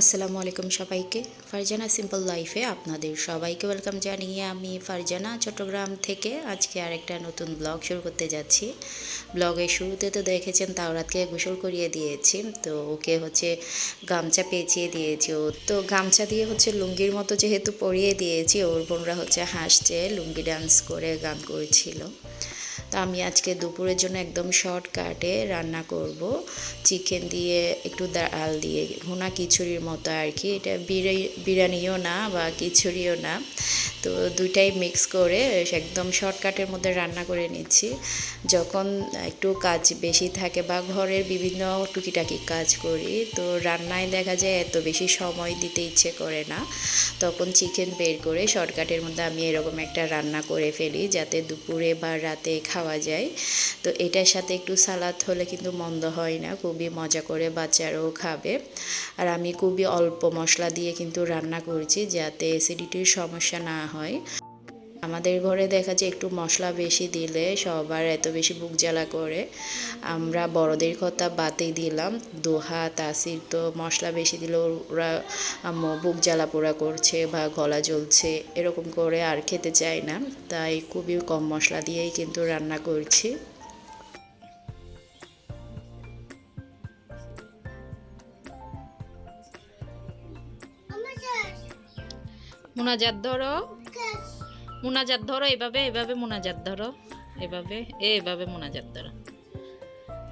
আসসালামু আলাইকুম সবাইকে। ফারজানা সিম্পল লাইফে আপনাদের সবাইকে ওয়েলকাম জানিয়ে আমি ফারজানা চট্টগ্রাম থেকে আজকে আরেকটা নতুন ব্লগ শুরু করতে যাচ্ছি। ব্লগের শুরুতে তো দেখেছেন তাওরাতকে গোসল করিয়ে দিয়েছি, তো ওকে হচ্ছে গামছা পেঁচিয়ে দিয়েছি ও। তো গামছা দিয়ে হচ্ছে লুঙ্গির মতো যেহেতু পরিয়ে দিয়েছি, ওর বোনরা হচ্ছে হাসছে, লুঙ্গি ডান্স করে গান করছিল। তো আমি আজকে দুপুরের জন্য একদম শর্টকাটে রান্না করব। চিকেন দিয়ে একটু ডাল দিয়ে, ভুনা খিচুড়ির মতো আর কি। এটা বিরি- বিরিয়ানিও না বা খিচুড়িও না। তো দুইটাই মিক্স করে একদম শর্টকাটের মধ্যে রান্না করে নিচ্ছি। যখন একটু কাজ বেশি থাকে বা ঘরের বিভিন্ন টুকিটাকি কাজ করি, তো রান্নায় দেখা যায় এত বেশি সময় দিতে ইচ্ছে করে না। তখন চিকেন বের করে শর্টকাটের মধ্যে আমি এরকম একটা রান্না করে ফেলি যাতে দুপুরে বা রাতে খাওয়া যায়। তো এটার সাথে একটু সালাদ হলে কিন্তু মন্দ হয় না, খুবই মজা করে বাচ্চারাও খাবে। আর আমি খুবই অল্প মশলা দিয়ে কিন্তু রান্না করছি যাতে অ্যাসিডিটির সমস্যা না হয়। আমাদের ঘরে দেখা যায় একটু মশলা বেশি দিলে সবার এত বেশি বুক জ্বালা করে। আমরা বড়দের কথা বাতেই দিলাম। দোহা, তাসির তো মশলা বেশি দিলে ওরা বুক জ্বালা পোড়া করছে বা গলা জ্বলছে, এরকম করে আর খেতে চায় না। তাই খুবই কম মশলা দিয়েই কিন্তু রান্না করছি। মোনাজাত ধরো। মোনাজাত ধরো এভাবে এভাবে মোনাজাত ধরো। এভাবে এভাবে মোনাজাত ধরো।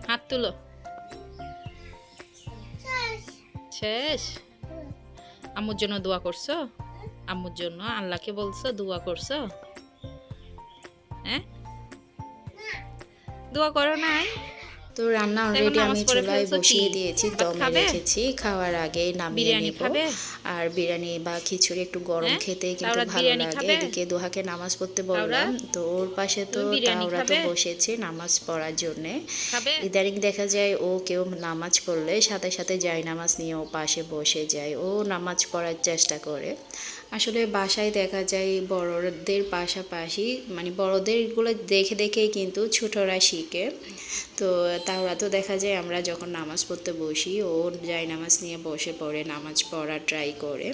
হাত তুলো। শেষ। আম্মুর জন্য দোয়া করছ? আম্মুর জন্য? আল্লাহকে বলছো দোয়া করছ? হ্যাঁ? দোয়া করো নাই? তো রান্না অলরেডি আমি চুলায় বসিয়ে দিয়েছি দমে রেখেছি খাওয়ার আগে নামিয়ে নেব। আর বিরিয়ানি বা খিচুড়ি একটু গরম হ্যাঁ? খেতে কিন্তু ভালো লাগে। এদিকে দোহাকে নামাজ পড়তে বললাম। তো ওর পাশে তো তাওরা তো বসেছে নামাজ পড়ার জন্যে। ইদানিং দেখা যায় ও কেউ নামাজ পড়লে সাথে সাথে যায় নামাজ নিয়ে ও পাশে বসে যায়। ও নামাজ পড়ার চেষ্টা করে। আসলে বাসায় দেখা যায় বড়দের পাশাপাশি মানে বড়দেরগুলো দেখে দেখেই কিন্তু ছোটরা শিখে। তো তাওরা তো দেখা যায় আমরা যখন নামাজ পড়তে বসি, ও যায় নামাজ নিয়ে বসে পড়ে, নামাজ পড়া ট্রাই করে।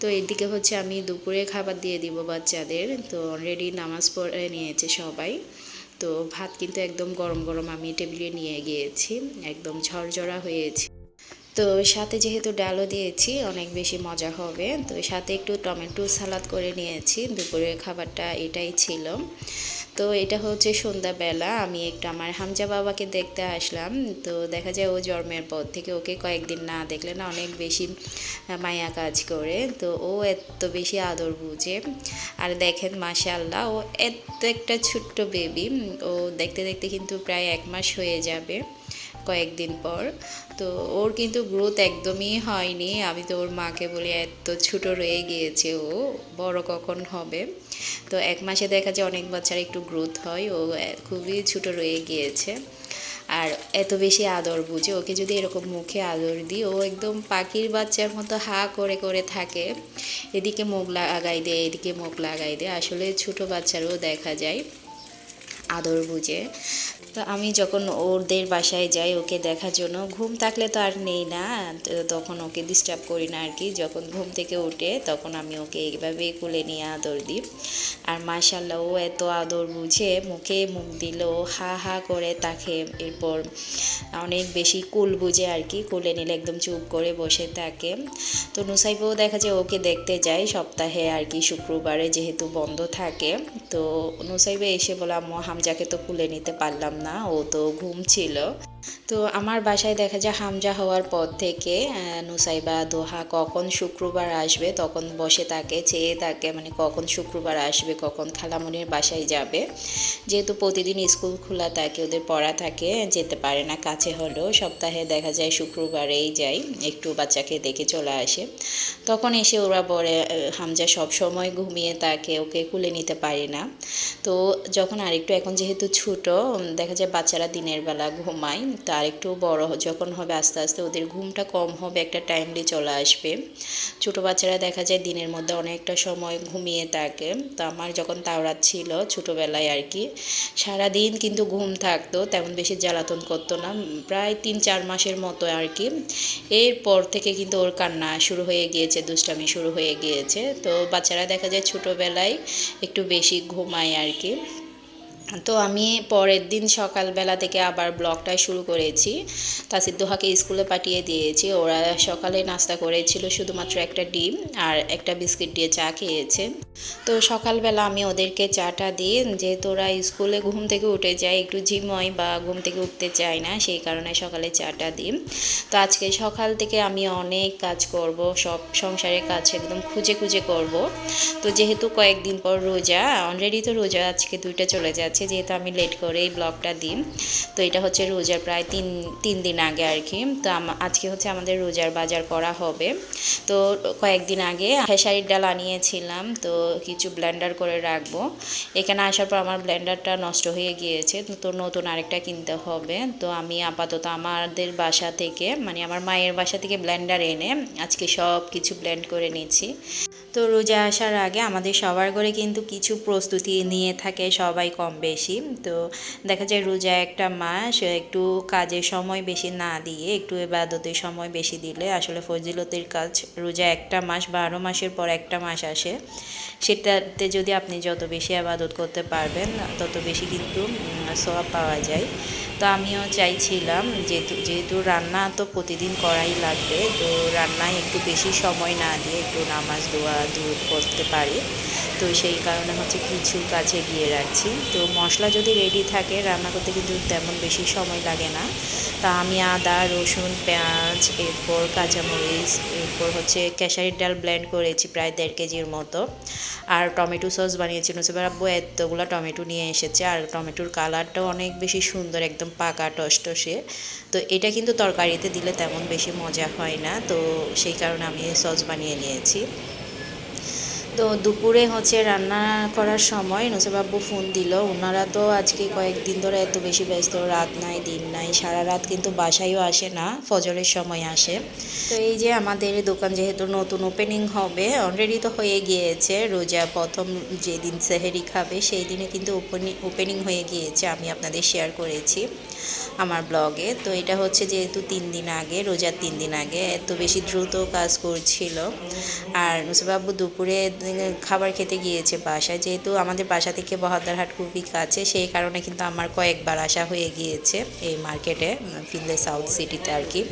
তো এদিকে হচ্ছে আমি দুপুরে খাবার দিয়ে দিব বাচ্চাদের, তো অলরেডি নামাজ পড়ে নিয়েছে সবাই। তো ভাত কিন্তু একদম গরম গরম আমি টেবিলে নিয়ে গিয়েছি, একদম ঝরঝরা হয়েছে। তো সাথে যেহেতু ডালও দিয়েছি, অনেক বেশি মজা হবে। তো সাথে একটু টমেটো সালাদ করে নিয়েছি, দুপুরের খাবারটা এটাই ছিল। তো এটা হচ্ছে সন্ধ্যাবেলা। আমি একটু আমার হামজা বাবাকে দেখতে আসলাম। তো দেখা যায় ও জন্মের পর থেকে ওকে কয়েকদিন না দেখলে না অনেক বেশি মায়া কাজ করে। তো ও এত বেশি আদর বুঝে। আর দেখেন মাশাল্লাহ ও এত একটা ছোট্ট বেবি ও দেখতে দেখতে কিন্তু প্রায় এক মাস হয়ে যাবে কয়েকদিন পর। তো ওর কিন্তু গ্রোথ একদমই হয়নি। আমি তো ওর মাকে বলি, এত ছোট রয়ে গিয়েছে ও, বড় কখন হবে? তো এক মাসে দেখা যায় অনেক বাচ্চার একটু গ্রোথ হয়, ও খুবই ছোট রয়ে গিয়েছে। আর এত বেশি আদর বুঝে, ওকে যদি এরকম মুখে আদর দিই, ও একদম পাখির বাচ্চার মতো হা করে করে থাকে। এদিকে মুখ লাগাই দেয় এদিকে মুখ লাগাই দেয় আসলে ছোট বাচ্চারও দেখা যায় আদর বুঝে। তো আমি যখন ওদের বাসায় যাই ওকে দেখার জন্য, ঘুম থাকলে তো আর নেই না তখন ওকে ডিস্টার্ব করি না আর কি যখন ঘুম থেকে উঠে তখন আমি ওকে এইভাবে কোলে নিয়ে আদর দিই। আর মাশাল্লাহ ও এত আদর বুঝে মুখে মুখ দিল, হা হা করে তাকে এরপর অনেক বেশি কুল বুঝে আর কি কোলে নিলে একদম চুপ করে বসে থাকে। তো নুসাইবও দেখা যায় ওকে দেখতে যায় সপ্তাহে আর কি শুক্রবারে যেহেতু বন্ধ থাকে। তো নুসাইবে এসে বলে, আম্মু, হামজাকে তো কুলে নিতে পারলাম না ও তো ঘুম ছিল। তো আমার বাসায় দেখা যায় হামজা হওয়ার পর থেকে নুসাইবা, দোহা কখন শুক্রবার আসবে, তখন বসে থাকে, চেয়ে থাকে মানে কখন শুক্রবার আসবে, কখন খালামনির বাসায় যাবে। যেহেতু প্রতিদিন স্কুল খোলা থাকে, ওদের পড়া থাকে, যেতে পারে না, কাছে হলেও সপ্তাহে দেখা যায় শুক্রবারেই যাই, একটু বাচ্চাকে দেখে চলে আসে। তখন এসে ওরা বলে হামজা সব সময় ঘুমিয়ে থাকে, ওকে কুলে নিতে পারি না। তো যখন আরেকটু, এখন যেহেতু ছোট দেখা যায় বাচ্চারা দিনের বেলা ঘুমায় তার একটু বড় যখন হবে আস্তে আস্তে ওদের ঘুমটা কম হবে, একটা টাইমলি চলে আসবে। ছোট বাচ্চারা দেখা যায় দিনের মধ্যে অনেকটা সময় ঘুমিয়ে থাকে। তো আমার যখন তাওরাত ছিল ছোটোবেলায় আর কি, সারাদিন কিন্তু ঘুম থাকতো, তেমন বেশি জ্বালাতন করতো না। প্রায় তিন চার মাসের মতো আর কি। এরপর থেকে কিন্তু ওর কান্না শুরু হয়ে গিয়েছে, দুষ্টামি শুরু হয়ে গিয়েছে। তো বাচ্চারা দেখা যায় ছোটোবেলায় একটু বেশি ঘুমায় আর কি। তো আমি পরের দিন সকালবেলা থেকে আবার ব্লগটা শুরু করেছি। তাসির দোহাকে স্কুলে পাঠিয়ে দিয়েছি। ওরা সকালে নাস্তা করেছিল শুধুমাত্র একটা ডিম আর একটা বিস্কিট দিয়ে চা খেয়েছে। তো সকালবেলা আমি ওদেরকে চাটা দিই যেহেতু ওরা স্কুলে ঘুম থেকে উঠে যায়, একটু ঝিময় বা ঘুম থেকে উঠতে চায় না, সেই কারণে সকালে চাটা দিই। তো আজকে সকাল থেকে আমি অনেক কাজ করব, সব সংসারের কাজ একদম খুঁজে খুঁজে করব। তো যেহেতু কয়েকদিন পর রোজা অলরেডি তো রোজা আজকে দুইটা চলে যাচ্ছে যেহেতু আমি লেট করে এই ব্লগটা দিই। তো এটা হচ্ছে রোজার প্রায় তিন তিন দিন আগে আর কি। তো আজকে হচ্ছে আমাদের রোজার বাজার করা হবে। তো কয়েকদিন আগে খেসারির ডাল আনিয়েছিলাম, তো কিছু ব্লেন্ডার করে রাখব। এখানে আসার পর আমার ব্লেন্ডারটা নষ্ট হয়ে গিয়েছে, তো নতুন আরেকটা কিনতে হবে। তো আমি আপাতত আমাদের বাসা থেকে মানে আমার মায়ের বাসা থেকে ব্লেন্ডার এনে আজকে সব কিছু ব্লেন্ড করে নিচ্ছি। তো রোজা আসার আগে আমাদের সবার ঘরে কিন্তু কিছু প্রস্তুতি নিয়ে থাকে সবাই কম বেশি। তো দেখা যায় রোজা একটা মাস, একটু কাজের সময় বেশি না দিয়ে, একটু এবাদতের সময় বেশি দিলে আসলে ফজিলতের কাজ রোজা একটা মাস, বারো মাসের পর একটা মাস আসে। সেটাতে যদি আপনি যত বেশি আবাদত করতে পারবেন, তত বেশি কিন্তু সব পাওয়া যায়। তো আমিও চাইছিলাম যেহেতু যেহেতু রান্না তো প্রতিদিন করাই লাগবে, তো রান্নায় একটু বেশি সময় না দিয়ে একটু নামাজ দোয়া দূর করতে পারি। তো সেই কারণে হচ্ছে কিছু কাছে গিয়ে রাখছি। তো মশলা যদি রেডি থাকে, রান্না করতে কিন্তু তেমন বেশি সময় লাগে না। তা আমি আদা, রসুন, পেঁয়াজ, এরপর কাঁচামরিচ, এরপর হচ্ছে খেসারির ডাল ব্লেন্ড করেছি প্রায় দেড় কেজির মতো। আর টমেটো সস বানিয়েছি। নুসেবার আব্বু এতগুলো টমেটো নিয়ে এসেছে, আর টমেটোর কালারটাও অনেক বেশি সুন্দর, একদম পাকা টসটসে। তো এটা কিন্তু তরকারিতে দিলে তেমন বেশি মজা হয় না। তো সেই কারণে আমি সস বানিয়ে নিয়েছি। তো দুপুরে হচ্ছে রান্না করার সময় নসেবাব্বু ফোন দিল। ওনারা তো আজকে কয়েকদিন ধরে এত বেশি ব্যস্ত, রাত নাই, দিন নাই, সারা রাত কিন্তু বাসায়ও আসে না, ফজরের সময় আসে। তো এই যে আমাদের দোকান যেহেতু নতুন ওপেনিং হবে অলরেডি তো হয়ে গিয়েছে, রোজা প্রথম যেদিন সেহেরি খাবে, সেই দিনে কিন্তু ওপেনিং ওপেনিং হয়ে গিয়েছে, আমি আপনাদের শেয়ার করেছি আমার ব্লগে তো এটা হচ্ছে যেহেতু তিন দিন আগে, রোজার তিন দিন আগে, এত বেশি দ্রুত কাজ করছিল। আর নুসবাবু দুপুরে খাবার খেতে গিয়েছে বাসায়। যেহেতু আমাদের বাসা থেকে বহদ্দারহাট খুবই কাছে, সেই কারণে কিন্তু আমার কয়েকবার আসা হয়ে গিয়েছে এই মার্কেটে ফিনলে সাউথ সিটিতে আর কি।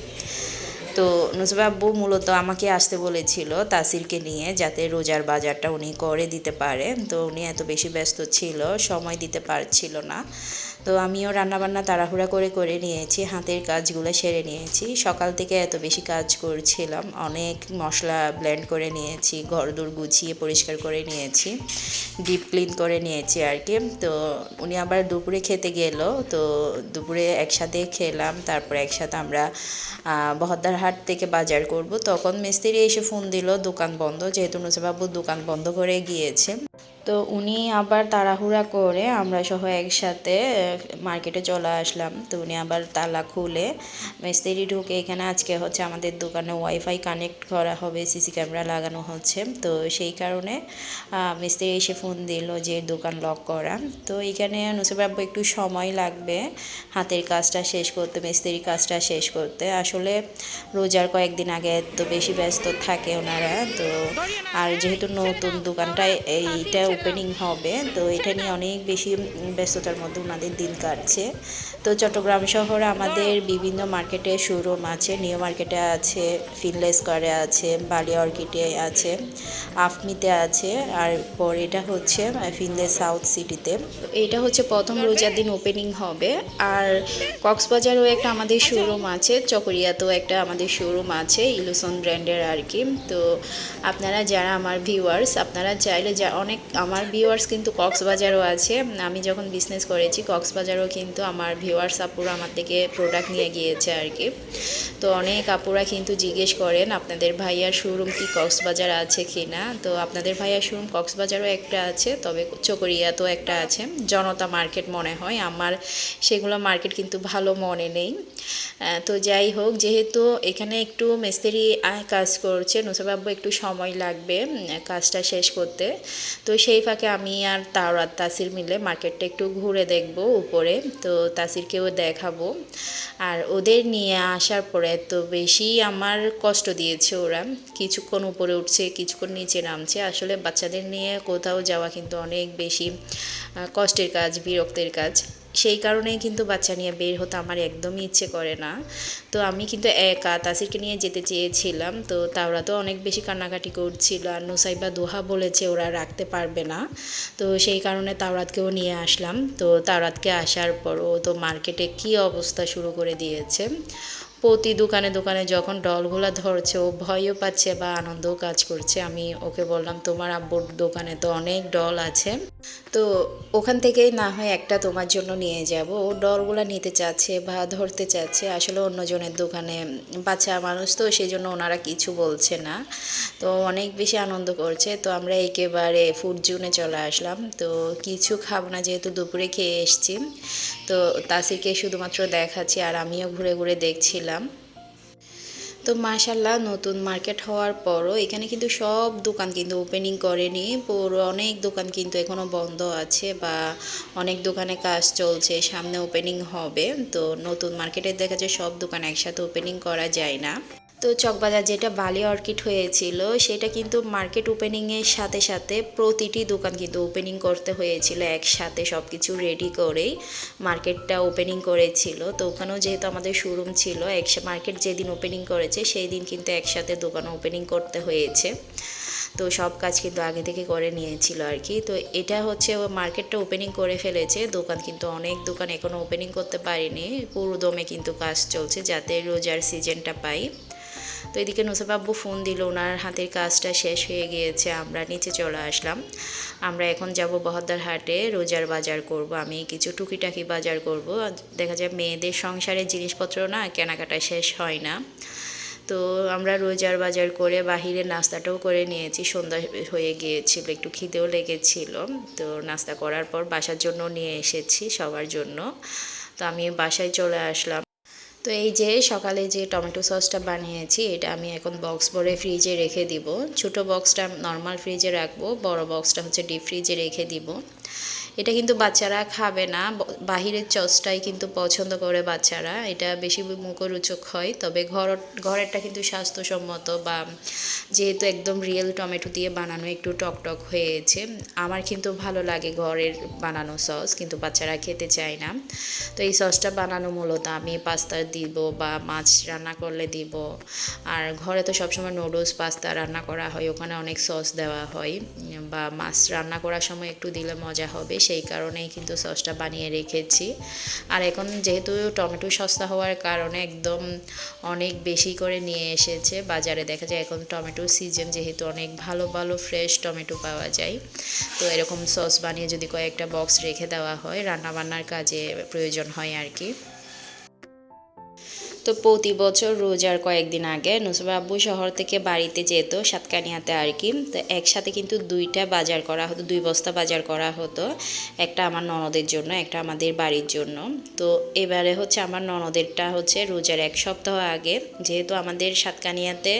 তো নুসবাব্বু মূলত আমাকে আসতে বলেছিল তাসিরকে নিয়ে, যাতে রোজার বাজারটা উনি করে দিতে পারে। তো উনি এত বেশি ব্যস্ত ছিল, সময় দিতে পারছিল না। তো আমিও রান্নাবান্না তাড়াহুড়া করে করে নিয়েছি, হাতের কাজগুলো সেরে নিয়েছি। সকাল থেকে এত বেশি কাজ করছিলাম, অনেক মশলা ব্লেন্ড করে নিয়েছি, ঘরদোর গুছিয়ে পরিষ্কার করে নিয়েছি ডিপ ক্লিন করে নিয়েছি আর কি। তো উনি আবার দুপুরে খেতে গেল, তো দুপুরে একসাথে খেলাম, তারপরে একসাথে আমরা বহদ্দারহাট থেকে বাজার করব। তখন মিস্ত্রি এসে ফোন দিল, দোকান বন্ধ, যেহেতু নুসবাবু দোকান বন্ধ করে গিয়েছে। তো উনি আবার তাড়াহুড়া করে আমরা সহ একসাথে মার্কেটে চলে আসলাম। তো উনি আবার তালা খুলে, মিস্ত্রি ঢুকে এখানে আজকে হচ্ছে আমাদের দোকানে ওয়াইফাই কানেক্ট করা হবে, সিসি ক্যামেরা লাগানো হচ্ছে। তো সেই কারণে মিস্ত্রি এসে ফোন দিল যে দোকান লক করা। তো এখানে নুসবাবু একটু সময় লাগবে হাতের কাজটা শেষ করতে মিস্ত্রির কাজটা শেষ করতে। আসলে রোজার কয়েকদিন আগে তো বেশি ব্যস্ত থাকে ওনারা। তো আর যেহেতু নতুন দোকানটা, এইটা ওপেনিং হবে। তো এটা নিয়ে অনেক বেশি ব্যস্ততার মধ্যে ওনাদের দিন কাটছে। তো চট্টগ্রাম শহরে আমাদের বিভিন্ন মার্কেটে শোরুম আছে। নিউ মার্কেটে আছে ফিনলেস স্কোয়ারে আছে বালি অর্কিডে আছে আফমিতে আছে। আর পর এটা হচ্ছে ফিনলে সাউথ সিটিতে এটা হচ্ছে প্রথম রোজার দিন ওপেনিং হবে। আর কক্সবাজারও একটা আমাদের শোরুম আছে চকরিয়াতেও একটা আমাদের শোরুম আছে ইলুসন ব্র্যান্ডের আর কি। তো আপনারা যারা আমার ভিউয়ার্স আপনারা চাইলে যা অনেক আমার ভিউয়ার্স কিন্তু কক্সবাজারও আছে। আমি যখন বিজনেস করেছি, কক্সবাজারও কিন্তু আমার ভিউয়ার্স আপুরা আমার থেকে প্রোডাক্ট নিয়ে গিয়েছে আর কি। তো অনেক আপুরা কিন্তু জিজ্ঞেস করেন, আপনাদের ভাইয়ার শোরুম কি কক্সবাজার আছে কি না তো আপনাদের ভাইয়ার শোরুম কক্সবাজারও একটা আছে, তবে চকরিয়াতেও একটা আছে, জনতা মার্কেট মনে হয়। আমার সেগুলো মার্কেট কিন্তু ভালো মনে নেই। তো যাই হোক, যেহেতু এখানে একটু মিস্ত্রি কাজ করছে, নুসাবাবু একটু সময় লাগবে কাজটা শেষ করতে। তো সেই ফাঁকে আমি আর তাওরাত তাসির মিলে মার্কেটটা একটু ঘুরে দেখব উপরে। তো তাসিরকেও দেখাবো। আর ওদের নিয়ে আসার পরে তো বেশি আমার কষ্ট দিয়েছে ওরা। কিছুক্ষণ উপরে উঠছে, কিছুক্ষণ নিচে নামছে। আসলে বাচ্চাদের নিয়ে কোথাও যাওয়া কিন্তু অনেক বেশি কষ্টের কাজ, বিরক্তের কাজ। সেই কারণেই কিন্তু বাচ্চা নিয়ে বের হতে আমার একদমই ইচ্ছে করে না। তো আমি কিন্তু একা তাসিরকে নিয়ে যেতে চেয়েছিলাম, তো তাওরা তো অনেক বেশি কান্নাকাটি করছিল আর নুসাইবা দোহা বলেছে ওরা রাখতে পারবে না। তো সেই কারণে তাওরাতকেও নিয়ে আসলাম। তো তাওরাতকে আসার পর ও তো মার্কেটে কি অবস্থা শুরু করে দিয়েছে? প্রতি দোকানে দোকানে যখন ডলগুলো ধরছে, ও ভয়ও পাচ্ছে বা আনন্দও কাজ করছে। আমি ওকে বললাম, তোমার আব্বুর দোকানে তো অনেক ডল আছে। তো ওখান থেকে না হয় একটা তোমার জন্য নিয়ে যাব। ও ডলগুলো নিতে চাচ্ছে বা ধরতে চাচ্ছে। আসলে অন্যজনের দোকানে বাচ্চা মানুষ তো সেই জন্য ওনারা কিছু বলছে না। তো অনেক বেশি আনন্দ করছে। তো আমরা একেবারে ফুড জোনে চলে আসলাম। তো কিছু খাব না যেহেতু দুপুরে খেয়ে এসছি। তো তাসিকে শুধুমাত্র দেখাচ্ছি আর আমিও ঘুরে ঘুরে দেখছিলাম। তো মাশাল্লাহ নতুন মার্কেট হওয়ার পরও এখানে কিন্তু সব দোকান কিন্তু ওপেনিং করেনি। পুরো অনেক দোকান কিন্তু এখনও বন্ধ আছে বা অনেক দোকানে কাজ চলছে, সামনে ওপেনিং হবে। তো নতুন মার্কেটে দেখা যায় সব দোকান একসাথে ওপেনিং করা যায় না। তো চকবাজার যেটা বালি অর্কিড হয়েছিল, সেটা কিন্তু মার্কেট ওপেনিংয়ের সাথে সাথে প্রতিটি দোকান কিন্তু ওপেনিং করতে হয়েছিল, একসাথে সব কিছু রেডি করেই মার্কেটটা ওপেনিং করেছিল। তো ওখানেও যেহেতু আমাদের শোরুম ছিল এক মার্কেট যেদিন ওপেনিং করেছে সেই দিন কিন্তু একসাথে দোকান ওপেনিং করতে হয়েছে। তো সব কাজ কিন্তু আগে থেকে করে নিয়েছিল আর কি। তো এটা হচ্ছে ও মার্কেটটা ওপেনিং করে ফেলেছে, দোকান কিন্তু অনেক দোকান এখনও ওপেনিং করতে পারিনি। পুরো দমে কিন্তু কাজ চলছে যাতে রোজার সিজনটা পাই। তো এদিকে নুসাবাব্বু ফোন দিল ওনার হাতের কাজটা শেষ হয়ে গিয়েছে, আমরা নিচে চলে আসলাম। আমরা এখন যাব বহদ্দার হাটে রোজার বাজার করব, আমি কিছু টুকিটাকি বাজার করব। দেখা যায় মেয়েদের সংসারের জিনিসপত্র না কেনাকাটা শেষ হয় না। তো আমরা রোজার বাজার করে বাহিরে নাস্তাটাও করে নিয়েছি, সন্ধ্যা হয়ে গিয়েছিল, একটু খিদেও লেগেছিল। তো নাস্তা করার পর বাসার জন্য নিয়ে এসেছি সবার জন্য। তো আমি বাসায় চলে আসলাম। তো এই যে সকালে যে টমেটো সসটা বানিয়েছি, এটা আমি এখন বক্স ভরে ফ্রিজে রেখে দিব। ছোট বক্সটা নর্মাল ফ্রিজে রাখব, বড় বক্সটা হচ্ছে ডিপ ফ্রিজে রেখে দিব। এটা কিন্তু বাচ্চারা খাবে না। বাহিরের চসটাই কিন্তু পছন্দ করে বাচ্চারা। এটা বেশি মুখরোচক হয়। তবে ঘর, ঘরেরটা কিন্তু স্বাস্থ্যসম্মত বা যেহেতু একদম রিয়েল টমেটো দিয়ে বানানো একটু টক টক হয়েছে, আমার কিন্তু ভালো লাগে ঘরের বানানো সস, কিন্তু বাচ্চারা খেতে চায় না। তো এই সসটা বানানো মূলত আমি পাস্তা দিব বা মাছ রান্না করলে দিব। আর ঘরে তো সবসময় নুডলস পাস্তা রান্না করা হয়, ওখানে অনেক সস দেওয়া হয়। বা মাছ রান্না করার সময় একটু দিলে মজা হবে। সেই কারণেই কিন্তু সসটা বানিয়ে রেখেছি। আর এখন যেহেতু টমেটো সস্তা হওয়ার কারণে একদম অনেক বেশি করে নিয়ে এসেছে বাজারে। দেখা যায় এখন টমেটো সিজন যেহেতু অনেক ভালো ভালো ফ্রেশ টমেটো পাওয়া যায়। তো এরকম সস বানিয়ে যদি কয়েকটা বক্স রেখে দেওয়া হয়, রান্নাবান্নার কাজে প্রয়োজন হয় আর কি। তো প্রতি বছর রোজার কয়েকদিন আগে নুসবা আব্বু শহর থেকে বাড়িতে যেত, সাতকানিয়াতে আর কি। তো একসাথে কিন্তু দুইটা বাজার করা হতো, দুই বস্তা বাজার করা হতো। একটা আমার ননদের জন্য, একটা আমাদের বাড়ির জন্য। তো এবারে হচ্ছে আমার ননদেরটা হচ্ছে রোজার এক সপ্তাহ আগে যেহেতু আমাদের সাতকানিয়াতে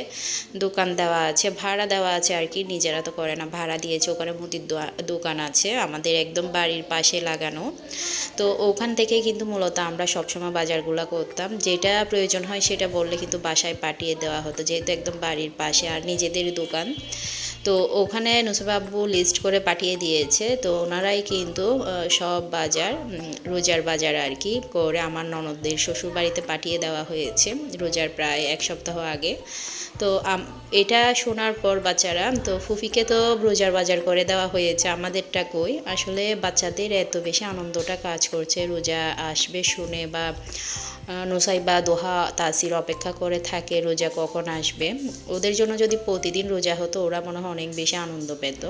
দোকান দেওয়া আছে, ভাড়া দেওয়া আছে আর কি, নিজেরা তো করে না, ভাড়া দিয়েছে, ওখানে মুদির দোকান আছে, আমাদের একদম বাড়ির পাশে লাগানো। তো ওখান থেকে কিন্তু মূলত আমরা সবসময় বাজারগুলো করতাম, যেটা প্রয়োজন হয় সেটা বললে কিন্তু বাসায় পাঠিয়ে দেওয়া হতো, যেহেতু একদম বাড়ির পাশে আর নিজেদের দোকান। তো ওখানে নুসবা লিস্ট করে পাঠিয়ে দিয়েছে। তো ওনারাই কিন্তু সব বাজার রোজার বাজার আর কি করে আমার ননদদের শ্বশুর বাড়িতে পাঠিয়ে দেওয়া হয়েছে রোজার প্রায় এক সপ্তাহ আগে। তো এটা শোনার পর বাচ্চারা তো ফুফিকে তো রোজার বাজার করে দেওয়া হয়েছে আমাদেরটা কই? আসলে বাচ্চাদের এত বেশি আনন্দটা কাজ করছে রোজা আসবে শুনে বা আহ, নুসাই বা দোহা তাসির অপেক্ষা করে থাকে রোজা কখন আসবে? ওদের জন্য যদি প্রতিদিন রোজা হতো ওরা মনে হয় অনেক বেশি আনন্দ পেত।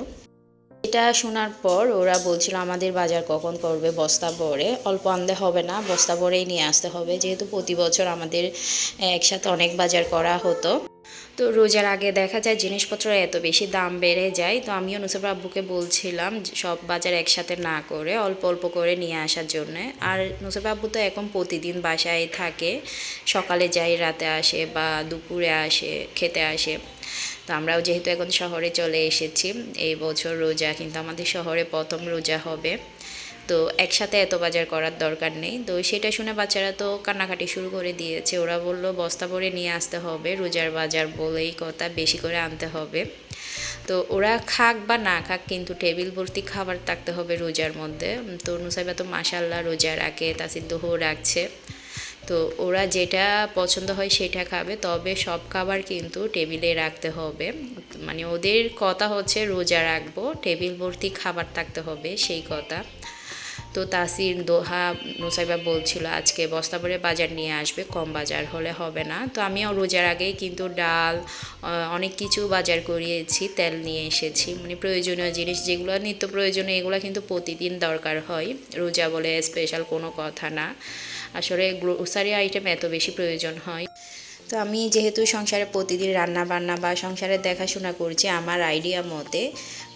এটা শোনার পর ওরা বলছিল, আমাদের বাজার কখন করবে? বস্তা ভরে। অল্প আনলে হবে না, বস্তা ভরেই নিয়ে আসতে হবে। যেহেতু প্রতি বছর আমাদের একসাথে অনেক বাজার করা হতো। তো রোজার আগে দেখা যায় জিনিসপত্র এত বেশি দাম বেড়ে যায়। তো আমিও নুসেফ আব্বুকে বলছিলাম সব বাজার একসাথে না করে, অল্প অল্প করে নিয়ে আসার জন্য। আর নুসেফ আব্বু তো এখন প্রতিদিন বাসায় থাকে। সকালে যাই, রাতে আসে বা দুপুরে আসে, খেতে আসে। তো আমরাও যেহেতু এখন শহরে চলে এসেছি, এই বছর রোজা কিন্তু আমাদের শহরে প্রথম রোজা হবে। তো একসাথে এত বাজার করার দরকার নেই। তো সেটা শুনে বাচ্চারা তো কান্নাকাটি শুরু করে দিয়েছে। ওরা বলল, বস্তা ভরে নিয়ে আসতে হবে, রোজার বাজার বলেই কথা বেশি করে আনতে হবে। তো ওরা খাক বা না খাক কিন্তু টেবিল ভর্তি খাবার থাকতে হবে রোজার মধ্যে। তো নুসাইবা তো মাসাল্লাহ রোজা রাখে তাসিদ্দোহ রাখছে। তো ওরা যেটা পছন্দ হয় সেটা খাবে, তবে সব খাবার কিন্তু টেবিলে রাখতে হবে। মানে ওদের কথা হচ্ছে রোজা রাখব, টেবিল ভর্তি খাবার থাকতে হবে, সেই কথা। তো তাসির, দোহা, নুসাইবা বলছিল, আজকে বস্তা ভরে বাজার নিয়ে আসবে, কম বাজার হলে হবে না। তো আমিও রোজার আগেই কিন্তু ডাল অনেক কিছু বাজার করিয়েছি, তেল নিয়ে এসেছি। মানে প্রয়োজনীয় জিনিস যেগুলো, নিত্য প্রয়োজনীয় এগুলো কিন্তু প্রতিদিন দরকার হয়। রোজা বলে স্পেশাল কোনো কথা না। আসলে গ্রোসারি আইটেম এত বেশি প্রয়োজন হয়। তো আমি যেহেতু সংসারে প্রতিদিন রান্না বান্না বা সংসারের দেখাশোনা করছি, আমার আইডিয়া মতে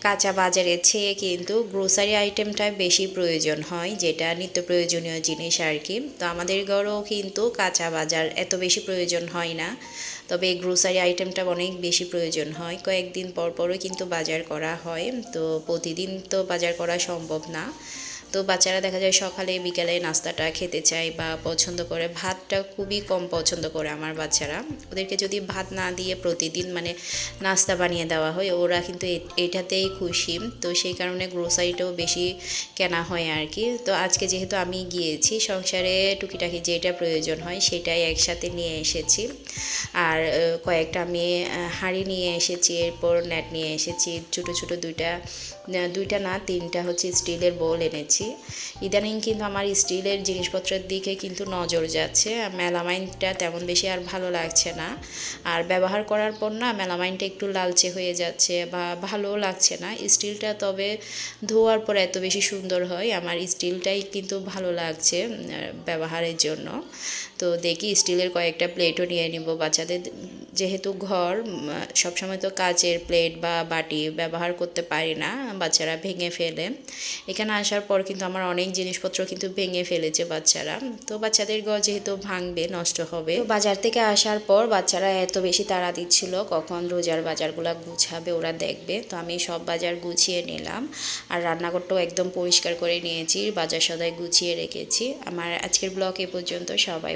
কাঁচা বাজারের চেয়ে কিন্তু গ্রোসারি আইটেমটা বেশি প্রয়োজন হয়, যেটা নিত্য প্রয়োজনীয় জিনিস আর কি। তো আমাদের ঘরেও কিন্তু কাঁচা বাজার এত বেশি প্রয়োজন হয় না। তবে এই গ্রোসারি আইটেমটা অনেক বেশি প্রয়োজন হয়। কয়েকদিন পর পরও কিন্তু বাজার করা হয়। তো প্রতিদিন তো বাজার করা সম্ভব না। তো বাচ্চারা দেখা যায় সকালে, বিকালে নাস্তাটা খেতে চায় বা পছন্দ করে। ভাতটা খুবই কম পছন্দ করে আমার বাচ্চারা। ওদেরকে যদি ভাত না দিয়ে প্রতিদিন মানে নাস্তা বানিয়ে দেওয়া হয়, ওরা কিন্তু এটাতেই খুশি। তো সেই কারণে গ্রোসারিটাও বেশি কেনা হয় আর কি তো আজকে যেহেতু আমি গিয়েছি, সংসারে টুকিটাকি যেটা প্রয়োজন হয় সেটাই একসাথে নিয়ে এসেছি। আর কয়েকটা আমি হাঁড়ি নিয়ে এসেছি, এরপর নেট নিয়ে এসেছি। ছোটো ছোটো দুইটা দুইটা না, তিনটা হচ্ছে স্টিলের বোল এনেছি। ইদানিং কিন্তু আমার স্টিলের জিনিসপত্রের দিকে কিন্তু নজর যাচ্ছে। মেলামাইনটা তেমন বেশি আর ভালো লাগছে না। আর ব্যবহার করার পর না, মেলামাইনটা একটু লালচে হয়ে যাচ্ছে বা ভালো লাগছে না। স্টিলটা তবে ধোয়ার পর এত বেশি সুন্দর হয়, আমার স্টিলটাই কিন্তু ভালো লাগছে ব্যবহারের জন্য। তো দেখি স্টিলের কয়েকটা প্লেটও নিয়ে নিব বাচ্চাদের। যেহেতু ঘর সবসময় তো কাচের প্লেট বা বাটি ব্যবহার করতে পারি না, বাচ্চারা ভেঙে ফেলে। এখানে আসার পর কিন্তু আমার অনেক জিনিসপত্র কিন্তু ভেঙে ফেলেছে বাচ্চারা। তো বাচ্চাদের ঘর যেহেতু ভাঙবে, নষ্ট হবে। বাজার থেকে আসার পর বাচ্চারা এত বেশি তাড়া দিচ্ছিল, কখন রোজার বাজারগুলো গুছাবে ওরা দেখবে। তো আমি সব বাজার গুছিয়ে নিলাম আর রান্নাঘরটাও একদম পরিষ্কার করে নিয়েছি, বাজার সদাই গুছিয়ে রেখেছি। আমার আজকের ব্লগ এ পর্যন্ত সবাই